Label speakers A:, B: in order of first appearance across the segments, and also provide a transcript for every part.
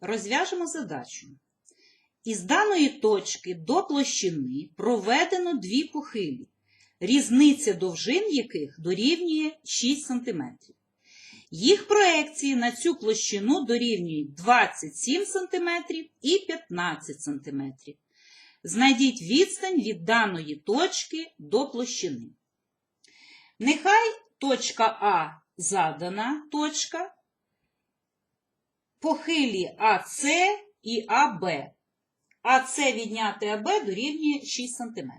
A: Розв'яжемо задачу. Із даної точки до площини проведено дві похилі, різниця довжин яких дорівнює 6 см. Їх проекції на цю площину дорівнюють 27 см і 15 см. Знайдіть відстань від даної точки до площини. Нехай точка А задана точка, похилі АС і АБ. АС відняти АБ дорівнює 6 см.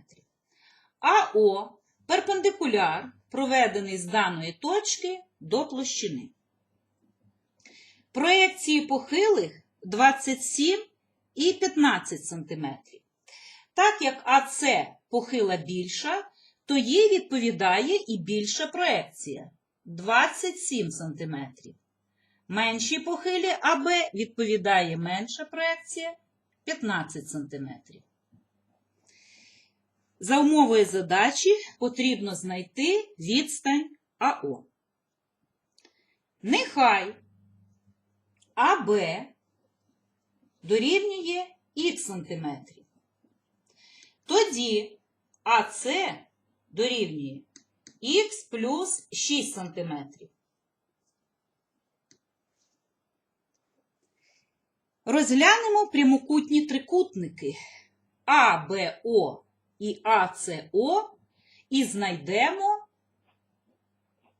A: АО перпендикуляр, проведений з даної точки до площини. Проекції похилих 27 і 15 см. Так як АС похила більша, то їй відповідає і більша проекція 27 см. Меншій похилі АБ відповідає менша проекція 15 см. За умовою задачі потрібно знайти відстань АО. Нехай АБ дорівнює х сантиметрів. Тоді АС дорівнює х плюс 6 сантиметрів. Розглянемо прямокутні трикутники АБО і АЦО і знайдемо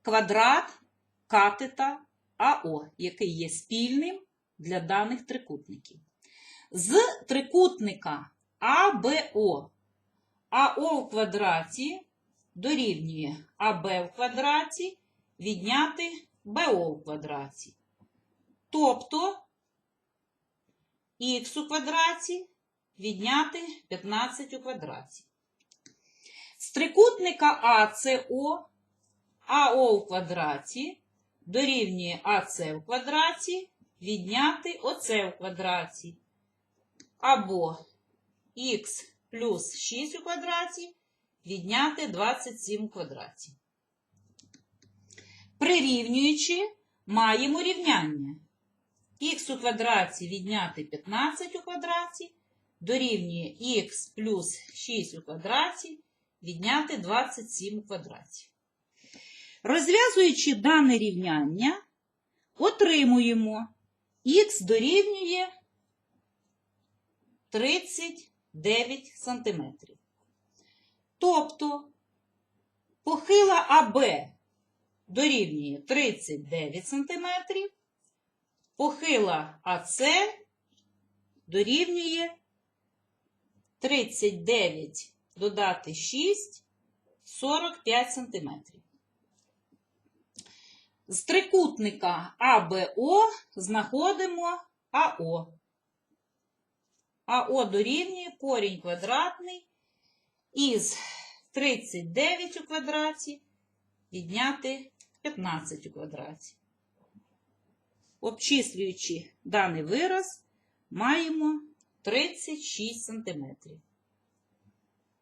A: квадрат катета АО, який є спільним для даних трикутників. З трикутника АБО АО в квадраті дорівнює АБ в квадраті відняти БО в квадраті. Тобто х у квадраті відняти 15 у квадраті. З трикутника АЦО АО у квадраті дорівнює АЦ в квадраті відняти ОЦ в квадраті. Або х плюс 6 у квадраті відняти 27 у квадраті. Прирівнюючи, маємо рівняння. Х у квадраті відняти 15 у квадраті дорівнює х плюс 6 у квадраті відняти 27 у квадраті. Розв'язуючи дане рівняння, отримуємо х дорівнює 39 см. Тобто похила АБ дорівнює 39 см, похила АС дорівнює 39 додати 6 45 см. З трикутника АБО знаходимо АО. АО дорівнює корінь квадратний із 39 у квадраті відняти 15 у квадраті. Обчислюючи даний вираз, маємо 36 см.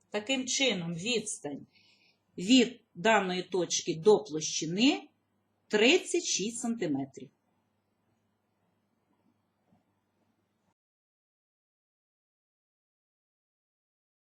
A: Таким чином, відстань від даної точки до площини 36 см.